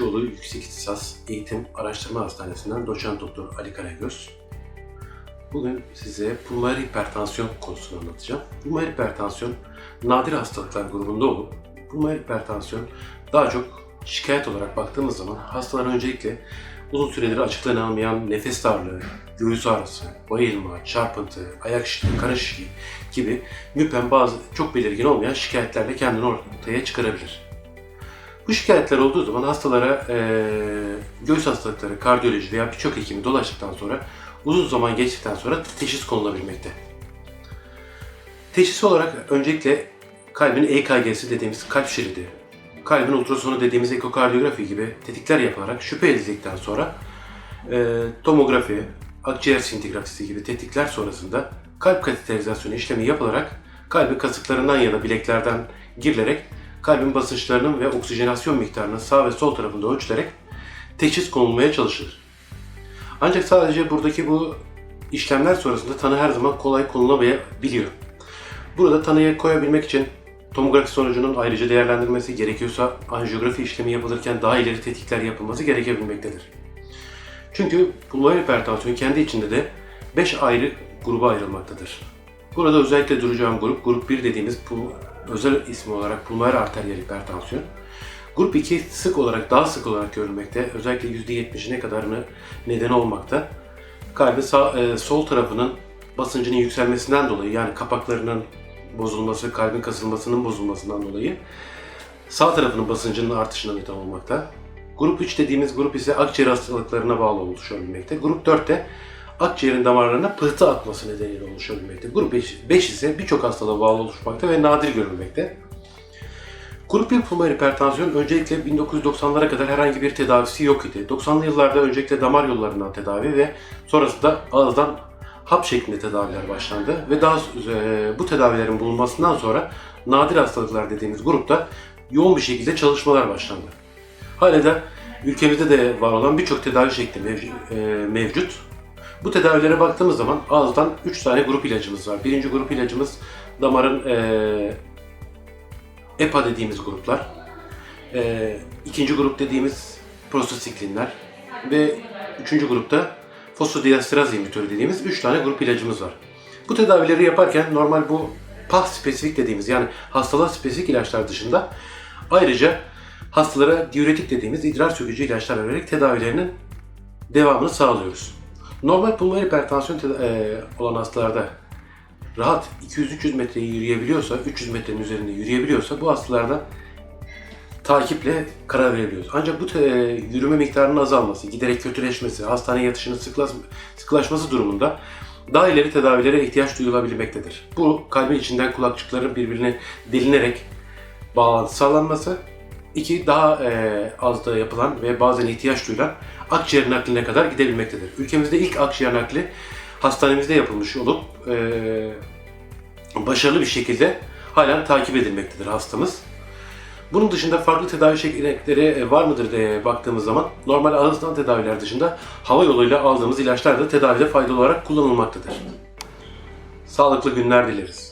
Çavuşoğlu Yüksek İhtisas Eğitim Araştırma Hastanesi'nden doçent doktor Ali Karagöz. Bugün size pulmoner hipertansiyon konusunu anlatacağım. Pulmoner hipertansiyon nadir hastalıklar grubunda olup pulmoner hipertansiyon daha çok şikayet olarak baktığımız zaman hastalar öncelikle uzun süredir açıklanamayan nefes darlığı, göğüs ağrısı, bayılma, çarpıntı, ayak şişliği, karın şişliği gibi müpem bazı çok belirgin olmayan şikayetlerle kendini ortaya çıkarabilir. Bu şikayetler olduğu zaman hastalara eee, göğüs hastalıkları, kardiyoloji veya birçok hekimi dolaştıktan sonra uzun zaman geçtikten sonra teşhis konulabilmekte. Teşhis olarak öncelikle kalbin EKG'si dediğimiz kalp şeridi, kalbin ultrasonu dediğimiz ekokardiyografi gibi tetikler yapılarak şüphe edildikten sonra eee, tomografi, akciğer sintigrafisi gibi tetkikler sonrasında kalp kateterizasyonu işlemi yapılarak kalbi kasıklarından ya da bileklerden girilerek kalbin basınçlarının ve oksijenasyon miktarının sağ ve sol tarafında ölçülerek teşhis konulmaya çalışılır. Ancak sadece buradaki bu işlemler sonrasında tanı her zaman kolay konulamayabiliyor. Burada tanıya koyabilmek için tomografi sonucunun ayrıca değerlendirmesi gerekiyorsa anjiyografi işlemi yapılırken daha ileri tetkikler yapılması gerekebilmektedir. Çünkü pulmoner hipertansiyon kendi içinde de 5 ayrı gruba ayrılmaktadır. Burada özellikle duracağım grup, grup 1 dediğimiz pul- özel ismi olarak pulmoner arteriyel hipertansiyon. Grup 2 sık olarak, daha sık olarak görülmekte. Özellikle %70'ine kadarını nedeni olmakta. Kalbin sağ, e, sol tarafının basıncının yükselmesinden dolayı yani kapaklarının bozulması, kalbin kasılmasının bozulmasından dolayı sağ tarafının basıncının artışına neden olmakta. Grup 3 dediğimiz grup ise akciğer hastalıklarına bağlı oluşabilmekte. Grup 4 de akciğerin damarlarına pıhtı akması nedeniyle oluşabilmekte. Grup 5 ise birçok hastalığa bağlı oluşmakta ve nadir görülmekte. Grup 1 pulmoner hipertansiyon öncelikle 1990'lara kadar herhangi bir tedavisi yok idi. 90'lı yıllarda öncelikle damar yollarından tedavi ve sonrasında ağızdan hap şeklinde tedaviler başlandı ve daha e, bu tedavilerin bulunmasından sonra nadir hastalıklar dediğimiz grupta yoğun bir şekilde çalışmalar başlandı. Hala da ülkemizde de var olan birçok tedavi şekli mevcut. e, mevcut. Bu tedavilere baktığımız zaman ağızdan 3 tane grup ilacımız var. Birinci grup ilacımız damarın e, EPA dediğimiz gruplar. E, ikinci grup dediğimiz prostasiklinler ve üçüncü grupta fosfodiesteraz inhibitörü dediğimiz 3 tane grup ilacımız var. Bu tedavileri yaparken normal bu PAH spesifik dediğimiz yani hastalığa spesifik ilaçlar dışında ayrıca hastalara diüretik dediğimiz idrar sökücü ilaçlar vererek tedavilerinin devamını sağlıyoruz. Normal pulmoner hipertansiyon e, olan hastalarda rahat 200-300 metreyi yürüyebiliyorsa, 300 metrenin üzerinde yürüyebiliyorsa bu hastalarda takiple karar verebiliyoruz. Ancak bu te- yürüme miktarının azalması, giderek kötüleşmesi, hastane yatışının sıklaşması durumunda daha ileri tedavilere ihtiyaç duyulabilmektedir. Bu kalbin içinden kulakçıkların birbirine delinerek bağlantı sağlanması, iki daha e, az da yapılan ve bazen ihtiyaç duyulan akciğer nakline kadar gidebilmektedir. Ülkemizde ilk akciğer nakli hastanemizde yapılmış olup e, başarılı bir şekilde halen takip edilmektedir hastamız. Bunun dışında farklı tedavi şekilleri e, var mıdır diye baktığımız zaman normal ağızdan tedaviler dışında hava yoluyla aldığımız ilaçlar da tedavide faydalı olarak kullanılmaktadır. Sağlıklı günler dileriz.